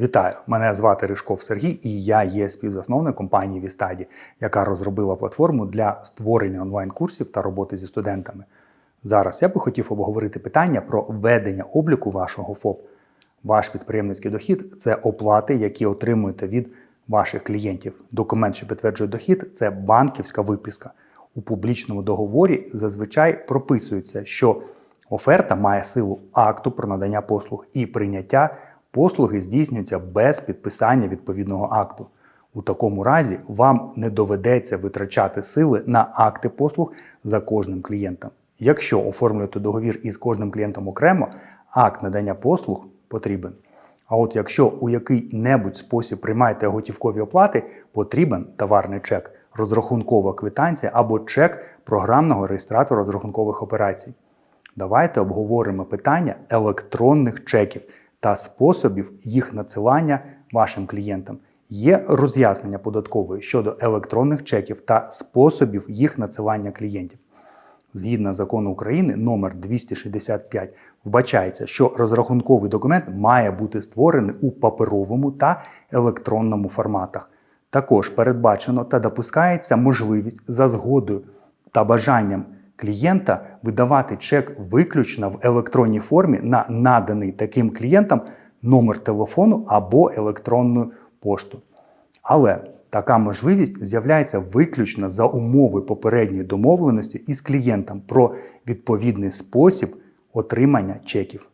Вітаю! Мене звати Ришков Сергій, і я є співзасновник компанії Вістаді, яка розробила платформу для створення онлайн-курсів та роботи зі студентами. Зараз я би хотів обговорити питання про ведення обліку вашого ФОП. Ваш підприємницький дохід це оплати, які отримуєте від ваших клієнтів. Документ, що підтверджує дохід, це банківська виписка. У публічному договорі зазвичай прописується, що оферта має силу акту про надання послуг і прийняття послуги здійснюється без підписання відповідного акту. У такому разі вам не доведеться витрачати сили на акти послуг за кожним клієнтом. Якщо оформлюєте договір із кожним клієнтом окремо, акт надання послуг потрібен. А от якщо у який-небудь спосіб приймаєте готівкові оплати, потрібен товарний чек, розрахункова квитанція або чек програмного реєстратора розрахункових операцій. Давайте обговоримо питання електронних чеків та способів їх надсилання вашим клієнтам. Є роз'яснення податкової щодо електронних чеків та способів їх надсилання клієнтів. Згідно закону України номер 265 вбачається, що розрахунковий документ має бути створений у паперовому та електронному форматах. Також передбачено та допускається можливість за згодою та бажанням клієнта видавати чек виключно в електронній формі на наданий таким клієнтам номер телефону або електронну пошту. Але така можливість з'являється виключно за умови попередньої домовленості із клієнтом про відповідний спосіб отримання чеків.